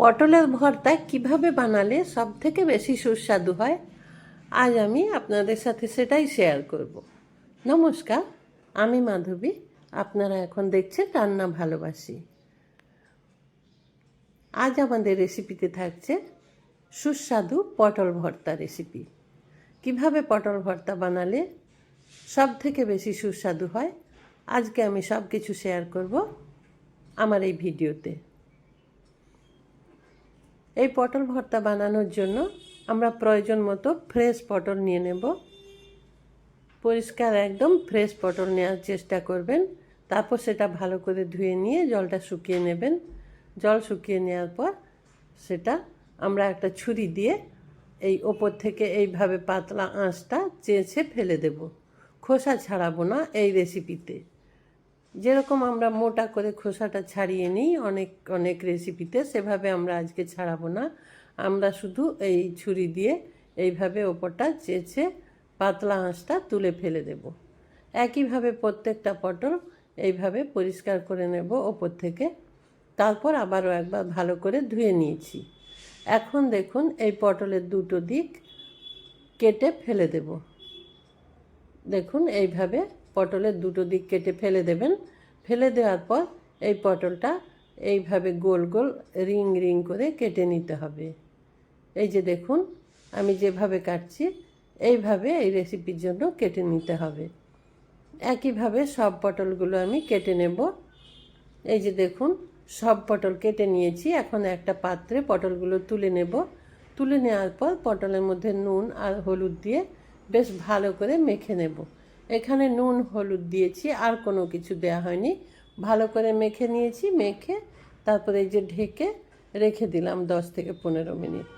পটলের ভর্তা কীভাবে বানালে সব থেকে বেশি সুস্বাদু হয়, আজ আমি আপনাদের সাথে সেটাই শেয়ার করব। নমস্কার, আমি মাধবী, আপনারা এখন দেখছেন রান্না ভালোবাসি। আজ আমাদের রেসিপিতে থাকছে সুস্বাদু পটল ভর্তা রেসিপি কীভাবে পটল ভর্তা বানালে সব থেকে বেশি সুস্বাদু হয়, আজকে আমি সব কিছু শেয়ার করব আমার এই ভিডিওতে। এই পটল ভর্তা বানানোর জন্য আমরা প্রয়োজন মতো ফ্রেশ পটল নিয়ে নেব। পরিষ্কার একদম ফ্রেশ পটল নেওয়ার চেষ্টা করবেন। তারপর সেটা ভালো করে ধুয়ে নিয়ে জলটা শুকিয়ে নেবেন। জল শুকিয়ে নেওয়ার পর সেটা আমরা একটা ছুরি দিয়ে এই ওপর থেকে এইভাবে পাতলা আঁশটা চেঁচে ফেলে দেব। খোসা ছাড়াবো না এই রেসিপিতে যেরকম আমরা মোটা করে খোসাটা ছাড়িয়ে নিই, অনেক অনেক রেসিপিতে সেভাবে আমরা আজকে ছাড়াবো না। আমরা শুধু এই ছুরি দিয়ে এইভাবে ওপরটা চেঁচে পাতলা আঁশটা তুলে ফেলে দেব। একইভাবে প্রত্যেকটা পটল এইভাবে পরিষ্কার করে নেব ওপর থেকে। তারপর আবারও একবার ভালো করে ধুয়ে নিয়েছি। এখন দেখুন এই পটলের দুটো দিক কেটে ফেলে দেব। দেখুন এইভাবে পটলের দুটো দিক কেটে ফেলে দেবেন। ফেলে দেওয়ার পর এই পটলটা এইভাবে গোল গোল রিং রিং করে কেটে নিতে হবে। এই যে দেখুন, আমি যেভাবে কাটছি, এইভাবে এই রেসিপির জন্য কেটে নিতে হবে। একইভাবে সব পটলগুলো আমি কেটে নেব। এই যে দেখুন, সব পটল কেটে নিয়েছি। এখন একটা পাত্রে পটলগুলো তুলে নেব। তুলে নেওয়ার পর পটলের মধ্যে নুন আর হলুদ দিয়ে বেশ ভালো করে মেখে নেব। এখানে নুন, হলুদ দিয়েছি, আর কোনো কিছু দেওয়া হয়নি। ভালো করে মেখে নিয়েছি, মেখে তারপরে এই যে ঢেকে রেখে দিলাম দশ থেকে পনেরো মিনিট।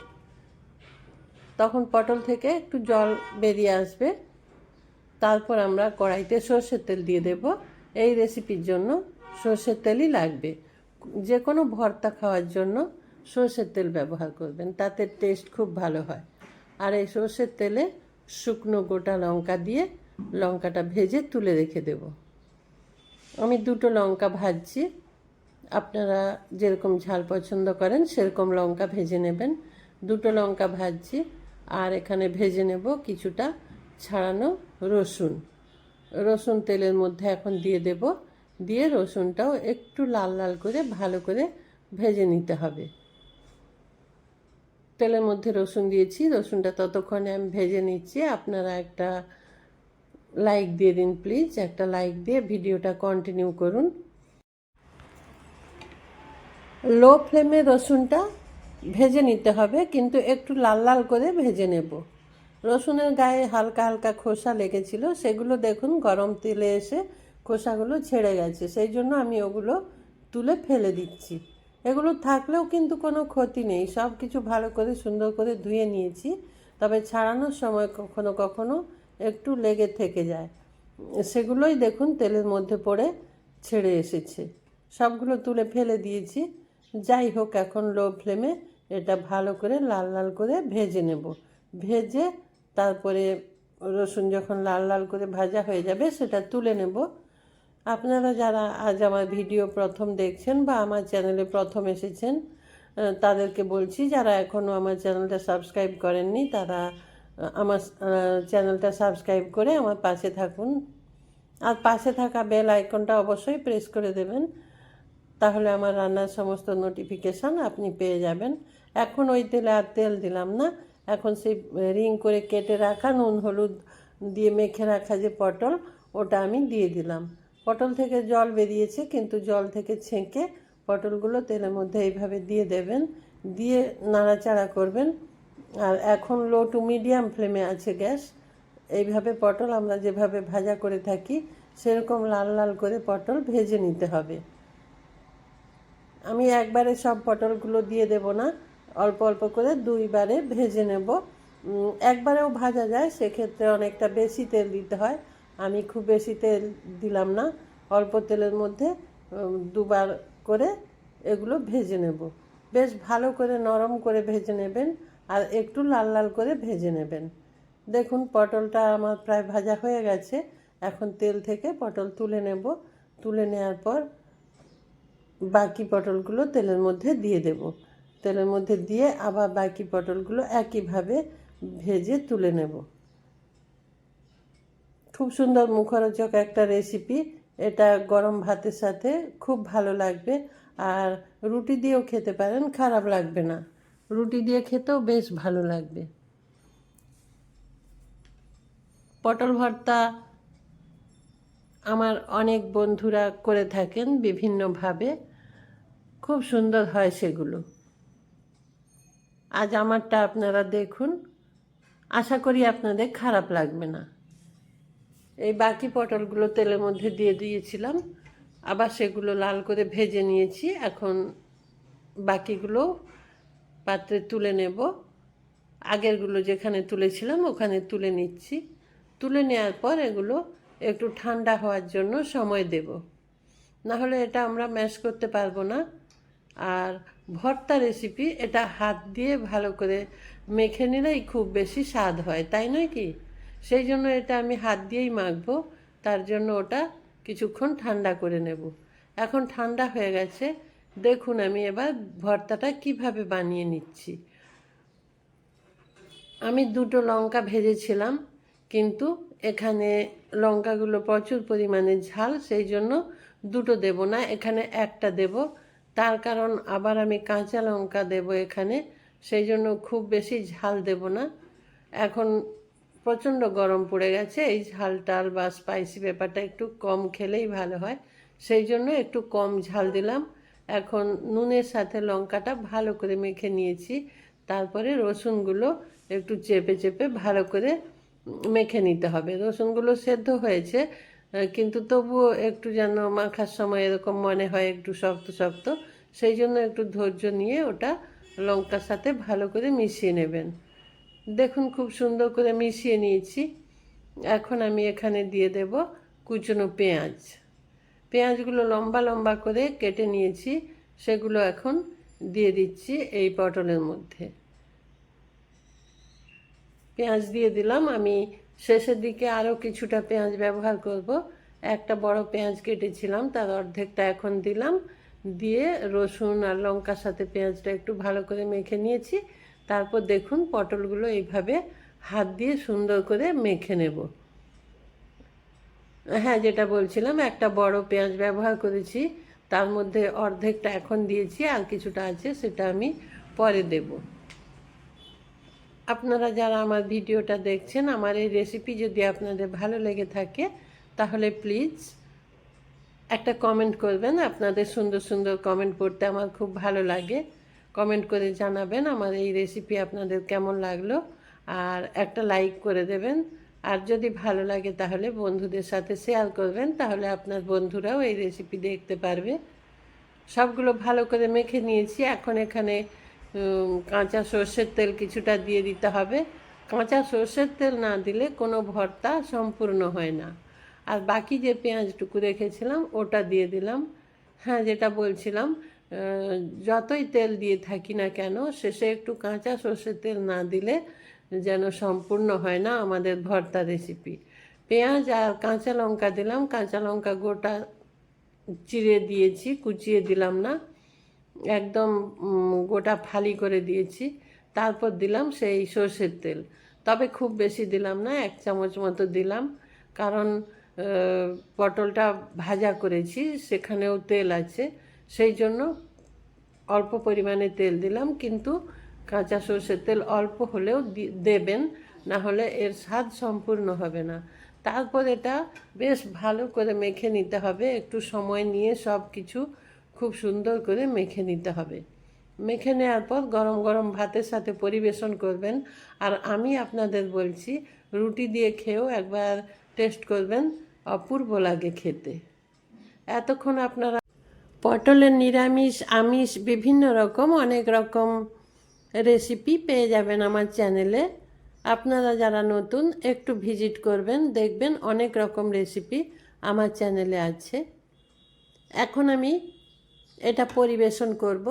তখন পটল থেকে একটু জল বেরিয়ে আসবে। তারপর আমরা কড়াইতে সর্ষের তেল দিয়ে দেব। এই রেসিপির জন্য সর্ষের তেলই লাগবে। যে কোনো ভর্তা খাওয়ার জন্য সর্ষের তেল ব্যবহার করবেন, তাতে টেস্ট খুব ভালো হয়। আর এই সর্ষের তেলে শুকনো গোটা লঙ্কা দিয়ে লঙ্কাটা ভেজে তুলে রেখে দেব। আমি দুটো লঙ্কা ভাজছি। আপনারা যেরকম ঝাল পছন্দ করেন, সেরকম লঙ্কা ভেজে নেবেন। দুটো লঙ্কা ভাজছি, আর এখানে ভেজে নেব কিছুটা ছাড়ানো রসুন। রসুন তেলের মধ্যে এখন দিয়ে দেব। দিয়ে রসুনটাও একটু লাল লাল করে ভালো করে ভেজে নিতে হবে। তেলের মধ্যে রসুন দিয়েছি। রসুনটা ততক্ষণে আমি ভেজে নিচ্ছি। আপনারা একটা লাইক দিয়ে দিন প্লিজ একটা লাইক দিয়ে ভিডিওটা কন্টিনিউ করুন। লো ফ্লেমে রসুনটা ভেজে নিতে হবে, কিন্তু একটু লাল লাল করে ভেজে নেব। রসুনের গায়ে হালকা হালকা খোসা লেগেছিল, সেগুলো দেখুন গরম তেলে এসে খোসাগুলো ছেড়ে গেছে, সেই জন্য আমি ওগুলো তুলে ফেলে দিচ্ছি। এগুলো থাকলেও কিন্তু কোনো ক্ষতি নেই সব কিছু ভালো করে সুন্দর করে ধুয়ে নিয়েছি, তবে ছাড়ানোর সময় কখনো কখনো একটু লেগে থেকে যায়। সেগুলোই দেখুন তেলের মধ্যে পড়ে ছেড়ে এসেছে। সবগুলো তুলে ফেলে দিয়েছি। যাই হোক, এখন লো ফ্লেমে এটা ভালো করে লাল লাল করে ভেজে নেব। ভেজে তারপরে রসুন যখন লাল লাল করে ভাজা হয়ে যাবে, সেটা তুলে নেব। আপনারা যারা আজ আমার ভিডিও প্রথম দেখছেন বা আমার চ্যানেলে প্রথম এসেছেন তাদেরকে বলছি, যারা এখনও আমার চ্যানেলটা সাবস্ক্রাইব করেননি, তারা আমার চ্যানেলটা সাবস্ক্রাইব করে আমার পাশে থাকুন। আর পাশে থাকা বেল আইকনটা অবশ্যই প্রেস করে দেবেন। তাহলে আমার রান্নার সমস্ত নোটিফিকেশান আপনি পেয়ে যাবেন। এখন ওই তেলে আর তেল দিলাম না। এখন সেই রিং করে কেটে রাখা নুন, হলুদ দিয়ে মেখে রাখা যে পটল, ওটা আমি দিয়ে দিলাম। পটল থেকে জল বেরিয়েছে, কিন্তু জল থেকে ছেঁকে পটলগুলো তেলের মধ্যে এইভাবে দিয়ে দেবেন। দিয়ে নাড়াচাড়া করবেন। আর এখন লো টু মিডিয়াম ফ্লেমে আছে গ্যাস এইভাবে পটল আমরা যেভাবে ভাজা করে থাকি, সেরকম লাল লাল করে পটল ভেজে নিতে হবে। আমি একবারে সব পটলগুলো দিয়ে দেব না, অল্প অল্প করে দুইবারে ভেজে নেব। একবারেও ভাজা যায়, সেক্ষেত্রে অনেকটা বেশি তেল দিতে হয়। আমি খুব বেশি তেল দিলাম না, অল্প তেলের মধ্যে দুবার করে এগুলো ভেজে নেব। বেশ ভালো করে নরম করে ভেজে নেবেন। আর একটু লাল লাল করে ভেজে নেবেন। দেখুন, পটলটা আমার প্রায় ভাজা হয়ে গেছে। এখন তেল থেকে পটল তুলে নেব। তুলে নেওয়ার পর বাকি পটলগুলো তেলের মধ্যে দিয়ে দেব। তেলের মধ্যে দিয়ে আবার বাকি পটলগুলো একইভাবে ভেজে তুলে নেব। খুব সুন্দর মুখরোচক একটা রেসিপি। এটা গরম ভাতের সাথে খুব ভালো লাগবে। আর রুটি দিয়েও খেতে পারেন, খারাপ লাগবে না। রুটি দিয়ে খেতেও বেশ ভালো লাগবে। পটল ভর্তা আমার অনেক বন্ধুরা করে থাকেন বিভিন্নভাবে। খুব সুন্দর হয় সেগুলো। আজ আমারটা আপনারা দেখুন। আশা করি আপনাদের খারাপ লাগবে না। এই বাকি পটলগুলো তেলের মধ্যে দিয়ে দিয়েছিলাম। আবার সেগুলো লাল করে ভেজে নিয়েছি। এখন বাকিগুলো পাত্রে তুলে নেব। আগেরগুলো যেখানে তুলেছিলাম, ওখানে তুলে নিচ্ছি। তুলে নেওয়ার পর এগুলো একটু ঠান্ডা হওয়ার জন্য সময় দেব। না হলে এটা আমরা ম্যাশ করতে পারব না। আর ভর্তা রেসিপি এটা হাত দিয়ে ভালো করে মেখে নিলেই খুব বেশি স্বাদ হয়, তাই নয় কি? সেই জন্য এটা আমি হাত দিয়েই মাখবো। তার জন্য ওটা কিছুক্ষণ ঠান্ডা করে নেব। এখন ঠান্ডা হয়ে গেছে। দেখুন, আমি এবার ভর্তাটা কীভাবে বানিয়ে নিচ্ছি। আমি দুটো লঙ্কা ভেজেছিলাম, কিন্তু এখানে লঙ্কাগুলো প্রচুর পরিমাণে ঝাল, সেই জন্য দুটো দেব না, এখানে একটা দেব। তার কারণ আবার আমি কাঁচা লঙ্কা দেব এখানে, সেই জন্য খুব বেশি ঝাল দেব না। এখন প্রচণ্ড গরম পড়ে গেছে, এই ঝাল টাল বা স্পাইসি ব্যাপারটা একটু কম খেলেই ভালো হয়। সেই জন্য একটু কম ঝাল দিলাম। এখন নুনের সাথে লঙ্কাটা ভালো করে মেখে নিয়েছি। তারপরে রসুনগুলো একটু চেপে চেপে ভালো করে মেখে নিতে হবে। রসুনগুলো সেদ্ধ হয়েছে, কিন্তু তবুও একটু যেন মাখার সময় এরকম মনে হয় একটু শক্ত শক্ত, সেই জন্য একটু ধৈর্য নিয়ে ওটা লঙ্কার সাথে ভালো করে মিশিয়ে নেবেন। দেখুন খুব সুন্দর করে মিশিয়ে নিয়েছি। এখন আমি এখানে দিয়ে দেব কুচনো পেঁয়াজ। পেঁয়াজগুলো লম্বা লম্বা করে কেটে নিয়েছি, সেগুলো এখন দিয়ে দিচ্ছি এই পটলের মধ্যে। পেঁয়াজ দিয়ে দিলাম, আমি শেষের দিকে আরও কিছুটা পেঁয়াজ ব্যবহার করব। একটা বড় পেঁয়াজ কেটেছিলাম, তার অর্ধেকটা এখন দিলাম। দিয়ে রসুন আর লঙ্কার সাথে পেঁয়াজটা একটু ভালো করে মেখে নিয়েছি। তারপর দেখুন পটলগুলো এইভাবে হাত দিয়ে সুন্দর করে মেখে নেব। হ্যাঁ যেটা বলছিলাম, একটা বড় পেঁয়াজ ব্যবহার করেছি, তার মধ্যে অর্ধেকটা এখন দিয়েছি, আর কিছুটা আছে, সেটা আমি পরে দেব। আপনারা যারা আমার ভিডিওটা দেখছেন, আমার এই রেসিপি যদি আপনাদের ভালো লেগে থাকে, তাহলে প্লিজ একটা কমেন্ট করবেন। আপনাদের সুন্দর সুন্দর কমেন্ট পড়তে আমার খুব ভালো লাগে। কমেন্ট করে জানাবেন আমার এই রেসিপি আপনাদের কেমন লাগল, আর একটা লাইক করে দেবেন। আর যদি ভালো লাগে তাহলে বন্ধুদের সাথে শেয়ার করবেন, তাহলে আপনার বন্ধুরাও এই রেসিপি দেখতে পারবে। সবগুলো ভালো করে মেখে নিয়েছি। এখন এখানে কাঁচা সর্ষের তেল কিছুটা দিয়ে দিতে হবে। কাঁচা সর্ষের তেল না দিলে কোনো ভর্তা সম্পূর্ণ হয় না। আর বাকি যে পেঁয়াজটুকু রেখেছিলাম, ওটা দিয়ে দিলাম। হ্যাঁ যেটা বলছিলাম যতই তেল দিয়ে থাকি না কেন, শেষে একটু কাঁচা সর্ষের তেল না দিলে যেন সম্পূর্ণ হয় না আমাদের ভর্তা রেসিপি পেঁয়াজ আর কাঁচা লঙ্কা দিলাম, কাঁচা লঙ্কা গোটা চিড়ে দিয়েছি, কুচিয়ে দিলাম না। একদম গোটা ফালি করে দিয়েছি। তারপর দিলাম সেই সর্ষের তেল। তবে খুব বেশি দিলাম না, এক চামচ মতো দিলাম। কারণ পটলটা ভাজা করেছি, সেখানেও তেল আছে। সেই জন্য অল্প পরিমাণে তেল দিলাম। কিন্তু কাঁচা সর্ষের তেল অল্প হলেও দেবেন, না হলে এর স্বাদ সম্পূর্ণ হবে না। তারপর এটা বেশ ভালো করে মেখে নিতে হবে। একটু সময় নিয়ে সব কিছু খুব সুন্দর করে মেখে নিতে হবে। মেখে নেওয়ার পর গরম গরম ভাতের সাথে পরিবেশন করবেন। আর আমি আপনাদের বলছি, রুটি দিয়ে খেয়েও একবার টেস্ট করবেন, অপূর্ব লাগে খেতে। এতক্ষণ আপনারা পটলের নিরামিষ, আমিষ, বিভিন্ন রকম, অনেক রকম রেসিপি পেয়ে যাবেন আমার চ্যানেলে আপনারা যারা নতুন, একটু ভিজিট করবেন, দেখবেন অনেক রকম রেসিপি আমার চ্যানেলে আছে। এখন আমি এটা পরিবেশন করব।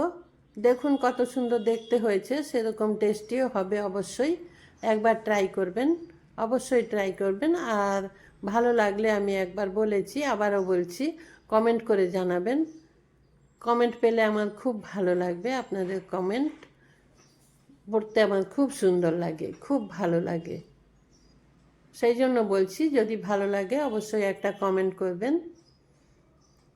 দেখুন কত সুন্দর দেখতে হয়েছে, সেরকম টেস্টিও হবে অবশ্যই। একবার ট্রাই করবেন, অবশ্যই ট্রাই করবেন। আর ভালো লাগলে আমি একবার বলেছি, আবারও বলছি কমেন্ট করে জানাবেন। কমেন্ট পেলে আমার খুব ভালো লাগবে আপনাদের কমেন্ট পড়তে আমার খুব সুন্দর লাগে, খুব ভালো লাগে। সেই জন্য বলছি, যদি ভালো লাগে অবশ্যই একটা কমেন্ট করবেন।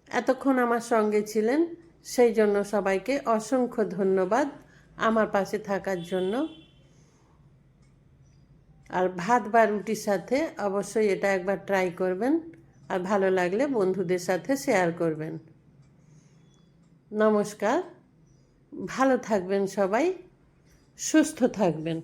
এতক্ষণ আমার সঙ্গে ছিলেন, সেই জন্য সবাইকে অসংখ্য ধন্যবাদ আমার পাশে থাকার জন্য। আর ভাত বা রুটির সাথে অবশ্যই এটা একবার ট্রাই করবেন, আর ভালো লাগলে বন্ধুদের সাথে শেয়ার করবেন। নমস্কার, ভালো থাকবেন সবাই। সুস্থ থাকবেন।